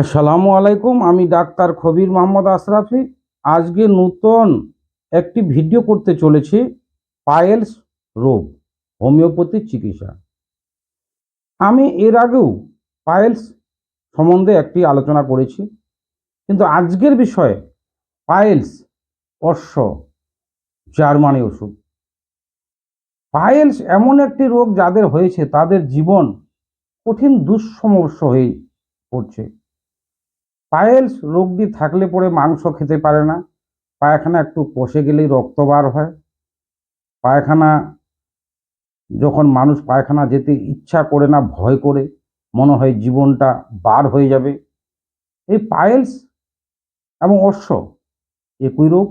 আসসালামু আলাইকুম, আমি ডাক্তার খবির মোহাম্মদ আশরাফি। আজকে নূতন একটি ভিডিও করতে চলেছি, পায়েলস রোগ, হোমিওপ্যাথি চিকিৎসা। আমি এর আগেও পায়েলস সম্বন্ধে একটি আলোচনা করেছি, কিন্তু আজকের বিষয়ে পায়েলস অশ্ব, জার্মানি ওষুধ। পায়েলস এমন একটি রোগ যাদের হয়েছে, তাদের জীবন কঠিন দুঃসমস্য হয়ে পড়ছে। পায়েলস রোগটি থাকলে পরে মাংস খেতে পারে না। পায়খানা একটু কষে গেলেই রক্ত বার হয়। পায়খানা, যখন মানুষ পায়খানা যেতে ইচ্ছা করে না, ভয় করে, মনে হয় জীবনটা বার হয়ে যাবে। এই পায়েলস এবং অশ্ব, একই রোগ।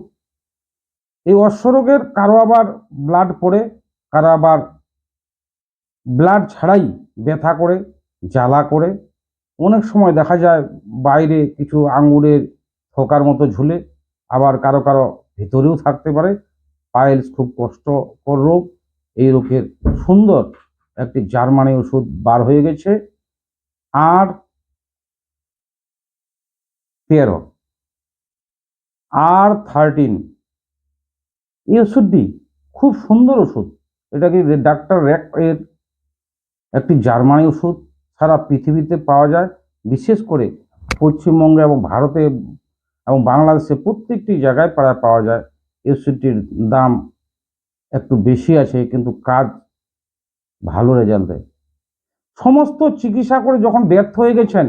এই অশ্ব রোগের কারও আবার ব্লাড পড়ে, কারও আবার ব্লাড ছাড়াই ব্যথা করে, জ্বালা করে অনেক সময় দেখা যায় বাইরে কিছু আঙ্গুরের থোকার মতো ঝুলে আবার কারও কারও ভিতরেও থাকতে পারে। পাইলস খুব কষ্টকর রোগ। এই রোগের সুন্দর একটি জার্মানি ওষুধ বার হয়ে গেছে। আর তেরো। আর থার্টিন। এই ওষুধটি খুব সুন্দর ওষুধ। এটা কি ডাক্তার র্যাক এর একটি জার্মানি ওষুধ? সারা পৃথিবীতে পাওয়া যায়, বিশেষ করে পশ্চিমবঙ্গে এবং ভারতে এবং বাংলাদেশে প্রত্যেকটি জায়গায় প্রায় পাওয়া যায়। ওষুধটির দাম একটু বেশি আছে, কিন্তু কাজ ভালো রেজাল্ট দেয়। সমস্ত চিকিৎসা করে যখন ব্যর্থ হয়ে গেছেন,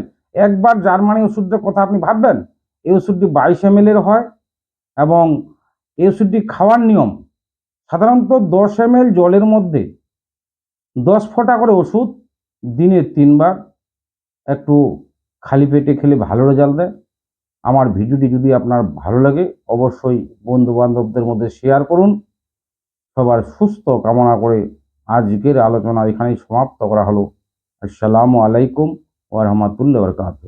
একবার জার্মানি ওষুধের কথা আপনি ভাববেন? এই ওষুধটি বাইশ এম হয় এবং এই ওষুধটি খাওয়ার নিয়ম সাধারণত দশ এম জলের মধ্যে দশ ফোঁটা করে ওষুধ দিনে তিনবার একটু খালি পেটে খেলে ভালো রেজাল্ট দেয়। আমার ভিডিওটি যদি আপনার ভালো লাগে, অবশ্যই বন্ধুবান্ধবদের মধ্যে শেয়ার করুন। সবার সুস্থ কামনা করে আজকের আলোচনা এখানেই সমাপ্ত করা হলো। আসসালামু আলাইকুম ওয়া বরকাত